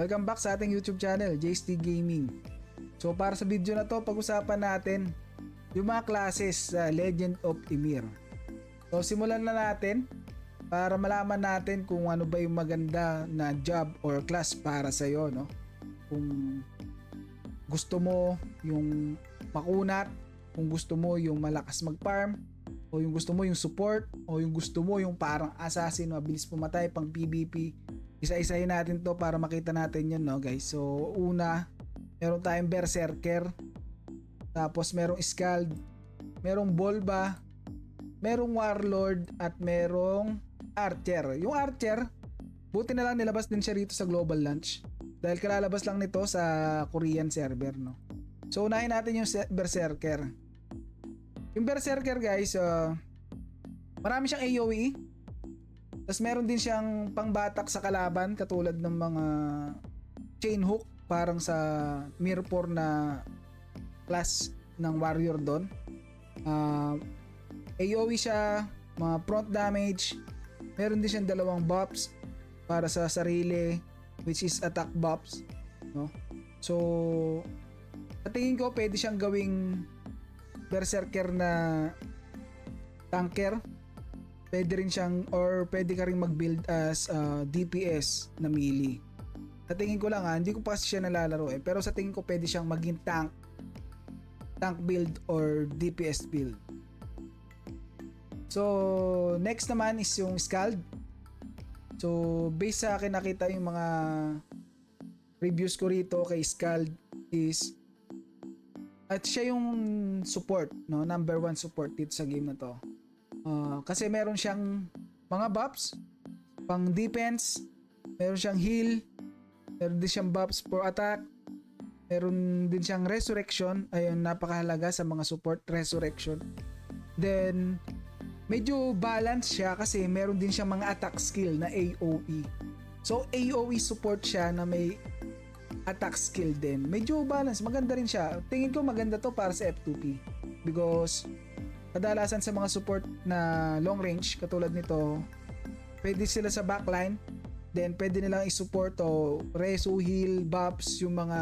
Welcome back sa ating YouTube channel, JST Gaming. So para sa video na to, pag-usapan natin yung mga classes sa Legend of Emir. So simulan na natin para malaman natin kung ano ba yung maganda na job or class para sa iyo, no? Kung gusto mo yung makunat, kung gusto mo yung malakas mag-farm, o yung gusto mo yung support, o yung gusto mo yung parang assassin, mabilis pumatay pang PvP. Isa-isahin natin to para makita natin yun, no guys. So, una, meron tayong Berserker, tapos merong Scald, merong Bolba, merong Warlord, at merong Archer. Yung Archer, buti na lang nilabas din siya rito sa Global Launch. Dahil kalalabas lang nito sa Korean server, no. So, unahin natin yung se- Berserker. Yung Berserker, guys, uh, marami siyang AoE. Tapos meron din siyang pangbatak sa kalaban katulad ng mga chain hook parang sa Mirror na class ng warrior doon. Uh, AoE siya, mga front damage. Meron din siyang dalawang buffs para sa sarili which is attack buffs, no? So sa tingin ko pwede siyang gawing berserker na tanker pwede rin siyang or pwede ka rin mag-build as uh, DPS na melee. Sa tingin ko lang ha, hindi ko pa siya nalalaro eh, pero sa tingin ko pwede siyang maging tank tank build or DPS build. So, next naman is yung Scald. So, based sa akin nakita yung mga reviews ko rito kay Scald is at siya yung support, no? Number one support dito sa game na to. Uh, kasi meron siyang mga buffs pang defense, meron siyang heal, meron din siyang buffs for attack, meron din siyang resurrection, ayun napakahalaga sa mga support resurrection. Then medyo balance siya kasi meron din siyang mga attack skill na AoE. So AoE support siya na may attack skill din. Medyo balance, maganda rin siya. Tingin ko maganda to para sa F2P because kadalasan sa mga support na long range katulad nito pwede sila sa backline then pwede nilang i-support o reso heal buffs yung mga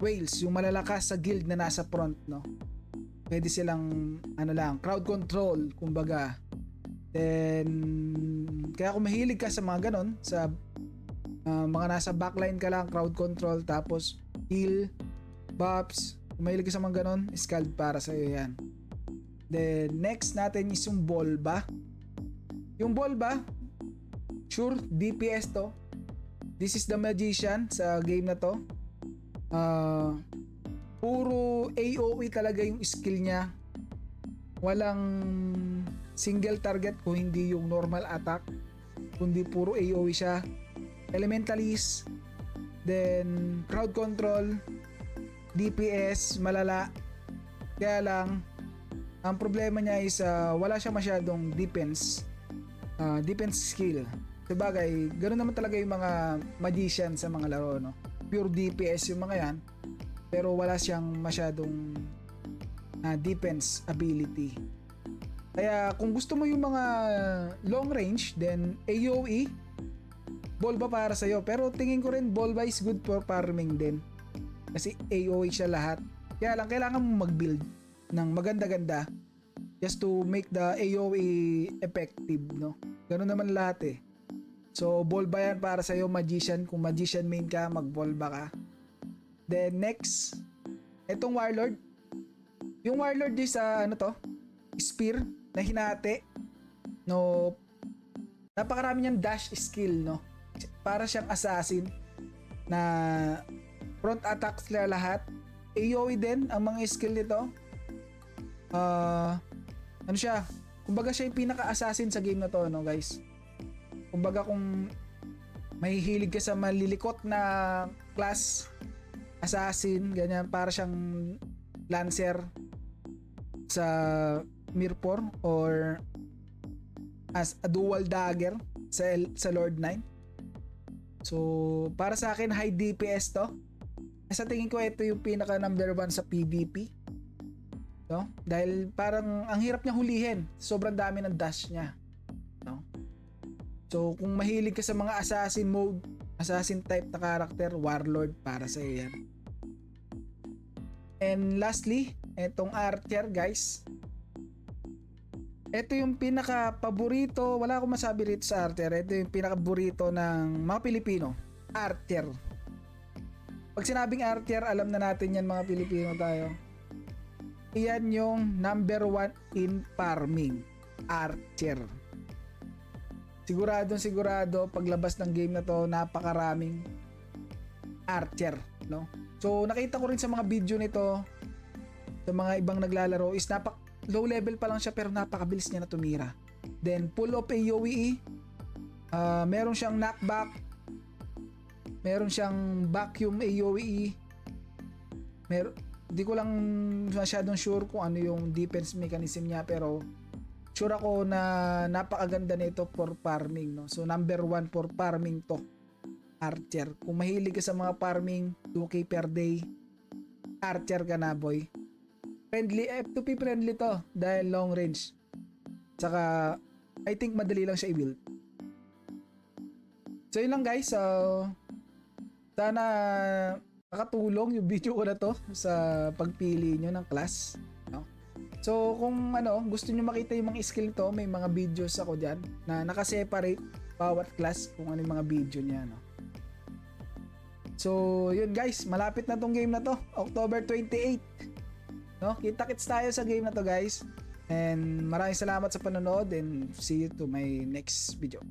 whales yung malalakas sa guild na nasa front no? Pwede silang ano lang crowd control kumbaga. Then kaya kung mahilig ka sa mga ganon sa uh, mga nasa backline ka lang crowd control tapos heal buffs kung mahilig ka sa mga ganon scald para sa iyo yan Then next natin is yung Bolba. Yung Bolba, sure DPS to. This is the magician sa game na to. Uh, puro AoE talaga yung skill niya. Walang single target kung hindi yung normal attack. Kundi puro AoE siya. Elementalist. Then crowd control. DPS malala. Kaya lang ang problema niya is uh, wala siya masyadong defense uh, defense skill. Sabagay, ganoon naman talaga yung mga magician sa mga laro, no? Pure DPS yung mga yan. Pero wala siyang masyadong uh, defense ability. Kaya kung gusto mo yung mga long range, then AoE, Bolba para sa'yo. Pero tingin ko rin Bolba is good for farming din. Kasi AoE siya lahat. Kaya lang, kailangan mo mag-build ng maganda-ganda just to make the AoE effective, no? Ganun naman lahat eh. So, Bolba yan para sa'yo, Magician. Kung Magician main ka, mag-Bolba ka. Then, next, itong Warlord. Yung Warlord is, uh, ano to? Spear na hinati. No, napakarami niyang dash skill, no? Para siyang assassin na front attack sila lahat. AoE din ang mga skill nito uh, ano siya, kumbaga siya yung pinaka-assassin sa game na to, no guys. Kumbaga kung mahihilig ka sa malilikot na class assassin, ganyan, para siyang lancer sa Mirpor or as a dual dagger sa, sa Lord 9. So, para sa akin, high DPS to. Sa tingin ko, ito yung pinaka number one sa PvP no? Dahil parang ang hirap niya hulihin. Sobrang dami ng dash niya, no? So, kung mahilig ka sa mga assassin mode, assassin type na character, warlord para sa yan. And lastly, etong archer guys. Ito yung pinaka paborito, wala akong masabi rito sa archer. Ito yung pinaka paborito ng mga Pilipino. Archer. Pag sinabing archer, alam na natin yan mga Pilipino tayo. Iyan yung number one in farming. Archer. Siguradong sigurado paglabas ng game na to napakaraming archer, no? So nakita ko rin sa mga video nito sa mga ibang naglalaro is napak low level pa lang siya pero napakabilis niya na tumira. Then pull up AoE, ah meron siyang knockback, meron siyang vacuum AoE, meron di ko lang masyadong sure kung ano yung defense mechanism niya pero sure ako na napakaganda nito for farming no. So number one for farming to. Archer. Kung mahilig ka sa mga farming 2k per day, Archer ka na boy. Friendly, F2P friendly to dahil long range. Saka I think madali lang siya i-build. So yun lang guys. So sana nakatulong yung video ko na to sa pagpili nyo ng class. No? So kung ano, gusto nyo makita yung mga skill to, may mga videos ako dyan na nakaseparate bawat class kung ano yung mga video niya. No? So yun guys, malapit na tong game na to. October 28. No? Kita-kits tayo sa game na to guys. And maraming salamat sa panonood and see you to my next video.